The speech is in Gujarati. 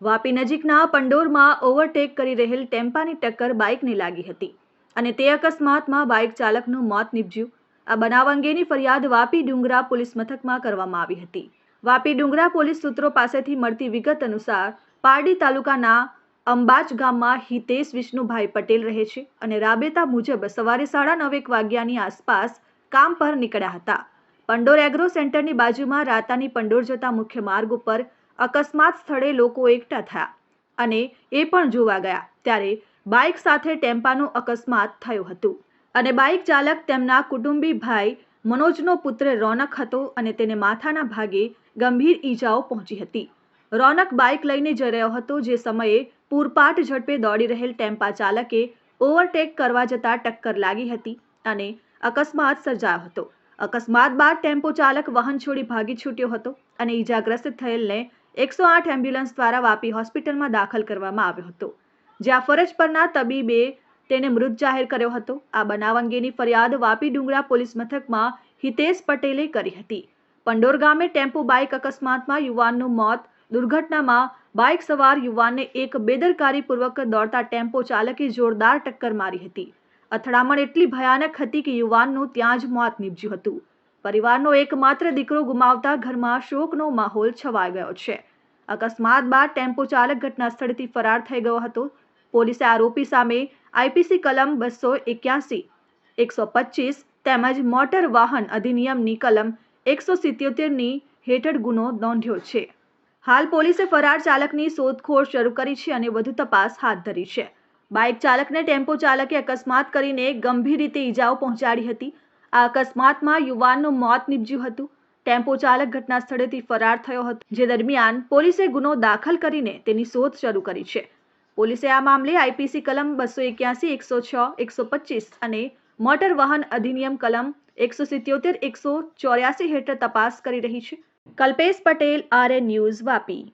વાપી નજીકના પંડોરમાં ઓવરટેક કરી રહેલ ટેમ્પાની ટક્કર બાઇકને લાગી હતી અને તે અકસ્માતમાં બાઇક ચાલકનું મોત નીપજ્યું. આ બનાવ અંગેની ફરિયાદ વાપી ડુંગરા પોલીસ મથકમાં કરવામાં આવી હતી. વાપી ડુંગરા પોલીસ સૂત્રો પાસેથી મળતી વિગત અનુસાર, પારડી તાલુકાના અંબાજ ગામમાં હિતેશ વિષ્ણુભાઈ પટેલ રહે છે અને રાબેતા મુજબ સવારે સાડા નવેક વાગ્યાની આસપાસ કામ પર નીકળ્યા હતા. પંડોર એગ્રો સેન્ટરની બાજુમાં રાતાની પંડોર જતા મુખ્ય માર્ગ ઉપર અકસ્માત સ્થળે લોકો એકઠા થયા અને એ પણ જોવા ગયા ત્યારે બાઇક સાથે ટેમ્પાનું અકસ્માત થયું હતું અને બાઇક ચાલક તેમના કુટુંબી ભાઈ મનોજનો પુત્ર રોનક હતો અને તેને માથાના ભાગે ગંભીર ઈજાઓ પહોંચી હતી. રોનક બાઇક લઈને જઈ રહ્યો હતો જે સમયે પૂરપાટ ઝડપે દોડી રહેલ ટેમ્પા ચાલકે ઓવરટેક કરવા જતા ટક્કર લાગી હતી અને અકસ્માત સર્જાયો હતો. અકસ્માત બાદ ટેમ્પો ચાલક વાહન છોડી ભાગી છૂટ્યો હતો અને ઈજાગ્રસ્ત થયેલને એકસો આઠ એમ્બ્યુલન્સ દ્વારા વાપી હોસ્પિટલમાં દાખલ કરવામાં આવ્યો હતો. જ્યાં ફરજ પરના તબીબે તેને મૃત જાહેર કર્યો હતો. આ બનાવ અંગેની ફરિયાદ વાપી ડુંગરા પોલીસ મથકમાં હિતેશ પટેલે કરી હતી. પંડોર ગામે ટેમ્પો બાઇક અકસ્માતમાં યુવાનનું મોત. દુર્ઘટનામાં બાઇક સવાર યુવાનને એક બેદરકારીપૂર્વક દોડતા ટેમ્પો ચાલકે જોરદાર ટક્કર મારી હતી. અથડામણ એટલી ભયાનક હતી કે યુવાનનું ત્યાં જ મોત નીપજ્યું હતું. પરિવારનો એકમાત્ર દીકરો ગુમાવતા ઘરમાં શોકનો માહોલ છવાઈ ગયો છે. અકસ્માત બાદ ટેમ્પો ચાલક ઘટના સ્થળેથી ફરાર થઈ ગયો હતો. પોલીસે આરોપી સામે આઈપીસી કલમ બસો એક્યાસી, એકસો પચીસ તેમજ મોટર વાહન અધિનિયમની કલમ એકસો સિત્યોતેરની હેઠળ ગુનો નોંધ્યો છે. હાલ પોલીસે ફરાર ચાલકની શોધખોળ શરૂ કરી છે અને વધુ તપાસ હાથ ધરી છે. બાઇક ચાલકને ટેમ્પો ચાલકે અકસ્માત કરીને ગંભીર રીતે ઈજાઓ પહોંચાડી હતી. આ અકસ્માતમાં યુવાનનું મોત નીપજ્યું હતું. ટેમ્પો ચાલક ઘટના સ્થળેથી ફરાર થયો હતો. જે દરમિયાન પોલીસે ગુનો દાખલ કરીને તેની શોધ શરૂ કરી છે. પોલીસે આ મામલે આઈપીસી કલમ બસો એક્યાસી, એકસો છ, એકસો પચીસ અને મોટર વાહન અધિનિયમ કલમ એકસો સિત્યોતેર, એકસો ચોર્યાસી હેઠળ તપાસ કરી રહી છે. Kalpesh Patel R A news Vapi.